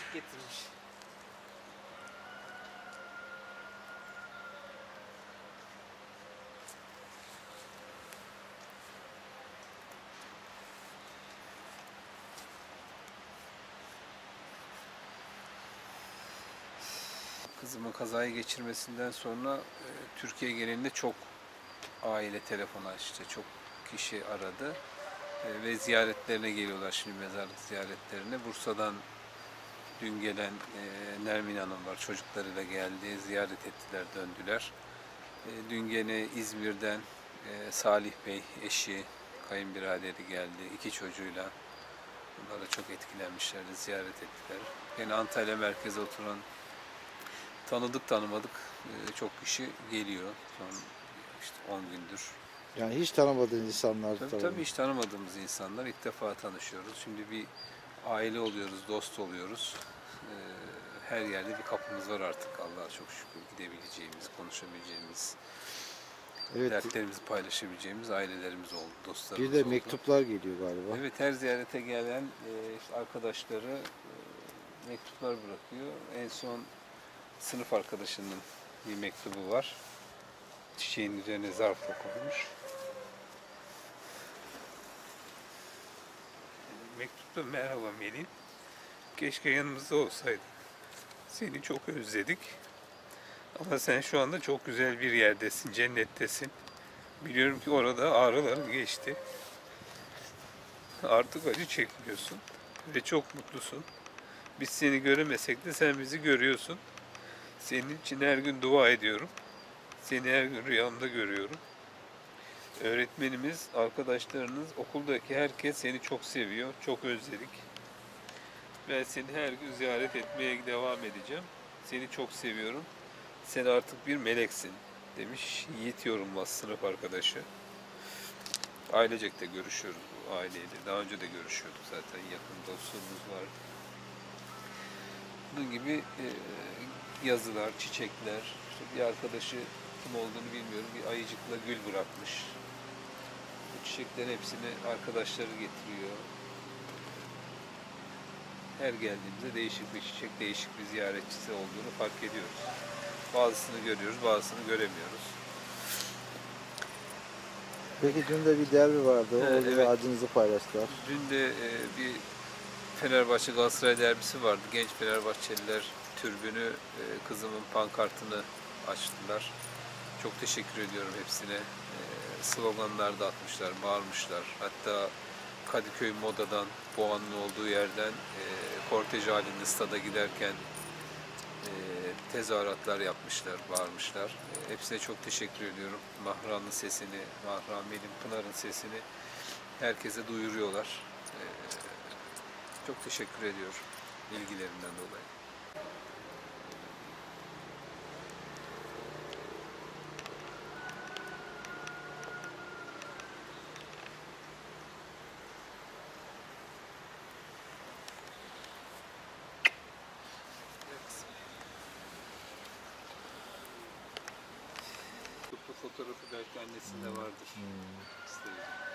Çocuk getirmiş. Kızımın kazayı geçirmesinden sonra e, Türkiye genelinde çok aile telefon açtı. Çok kişi aradı. E, ve ziyaretlerine geliyorlar şimdi mezarlık ziyaretlerine. Bursa'dan dün gelen e, Nermin Hanım var. Çocuklarıyla geldi. Ziyaret ettiler, döndüler. E, dün gene İzmir'den e, Salih Bey, eşi, kayınbiraderi geldi. iki çocuğuyla. Bunlara çok etkilenmişlerdi, ziyaret ettiler. Yine Antalya merkeze oturan tanıdık tanımadık e, çok kişi geliyor. Son işte 10 gündür. Yani hiç tanımadığın insanlar Tabii tabii. tabii hiç tanımadığımız insanlar ilk defa tanışıyoruz. Şimdi bir aile oluyoruz, dost oluyoruz. Her yerde bir kapımız var artık Allah'a çok şükür gidebileceğimiz, konuşabileceğimiz, Evet. dertlerimizi paylaşabileceğimiz ailelerimiz oldu, dostlarımız Bir de oldu. mektuplar geliyor galiba. Evet her ziyarete gelen e, işte arkadaşları e, mektuplar bırakıyor. En son sınıf arkadaşının bir mektubu var. Çiçeğin üzerine zarfla konmuş. Mektupta merhaba Melih. Keşke yanımızda olsaydın. Seni çok özledik. Ama sen şu anda çok güzel bir yerdesin, cennettesin. Biliyorum ki orada ağrıların geçti. Artık acı çekmiyorsun ve çok mutlusun. Biz seni göremesek de sen bizi görüyorsun. Senin için her gün dua ediyorum. Seni her gün rüyamda görüyorum. Öğretmenimiz, arkadaşlarınız, okuldaki herkes seni çok seviyor. Çok özledik. Ben seni her gün ziyaret etmeye devam edeceğim. Seni çok seviyorum. Sen artık bir meleksin demiş Yiğit Yorulmaz sınıf arkadaşı. Ailecek de görüşüyoruz bu aileyle. Daha önce de görüşüyorduk zaten. Yakın dostluğumuz var. Bunun gibi e, yazılar, çiçekler. İşte bir arkadaşı kim olduğunu bilmiyorum. Bir ayıcıkla gül bırakmış. Bu çiçeklerin hepsini arkadaşları getiriyor. Her geldiğimizde değişik bir çiçek, değişik bir ziyaretçisi olduğunu fark ediyoruz. Bazısını görüyoruz, bazısını göremiyoruz. Peki dün de bir derbi vardı. Ee, Orada evet. acınızı paylaştılar. Dün de e, bir Fenerbahçe Galatasaray derbisi vardı. Genç Fenerbahçeliler türbünü e, kızımın pankartını açtılar. Çok teşekkür ediyorum hepsine. E, sloganlar da atmışlar, bağırmışlar. Hatta Kadıköy Moda'dan, Boğa'nın olduğu yerden e, kortej halinde stada giderken e, tezahüratlar yapmışlar, bağırmışlar. E, hepsine çok teşekkür ediyorum. Mahran'ın sesini, Mahran Melim Pınar'ın sesini herkese duyuruyorlar. E, çok teşekkür ediyorum ilgilerinden dolayı. Bu fotoğrafı belki annesinde vardır. İsterim.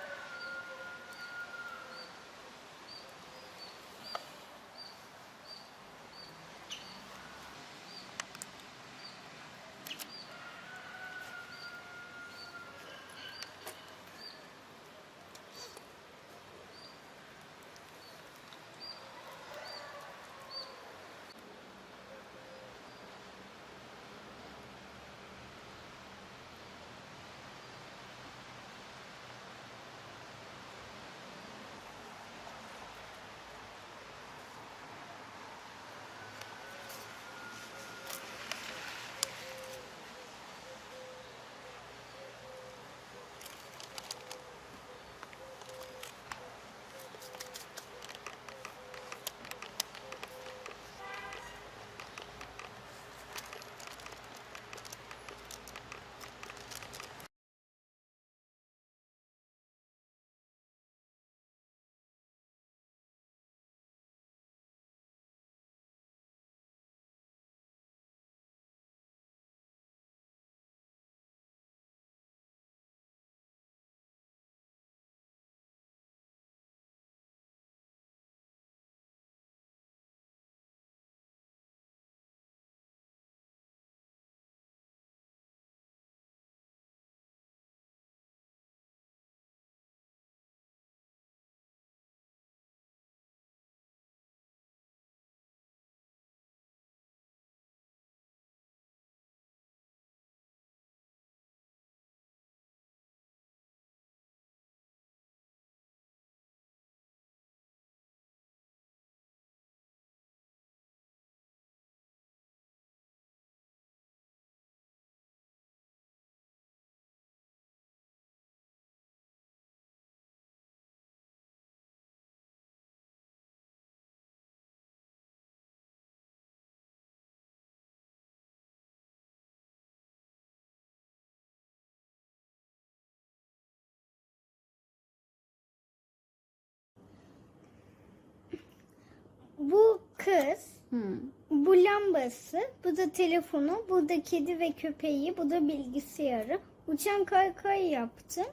Bu kız, Hı. bu lambası, bu da telefonu, bu da kedi ve köpeği, bu da bilgisayarı. Uçan kaykay yaptım.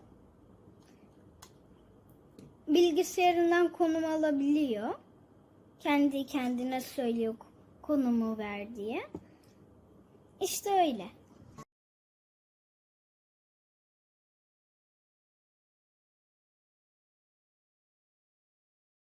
Bilgisayarından konum alabiliyor. Kendi kendine söylüyor konumu ver diye. İşte öyle.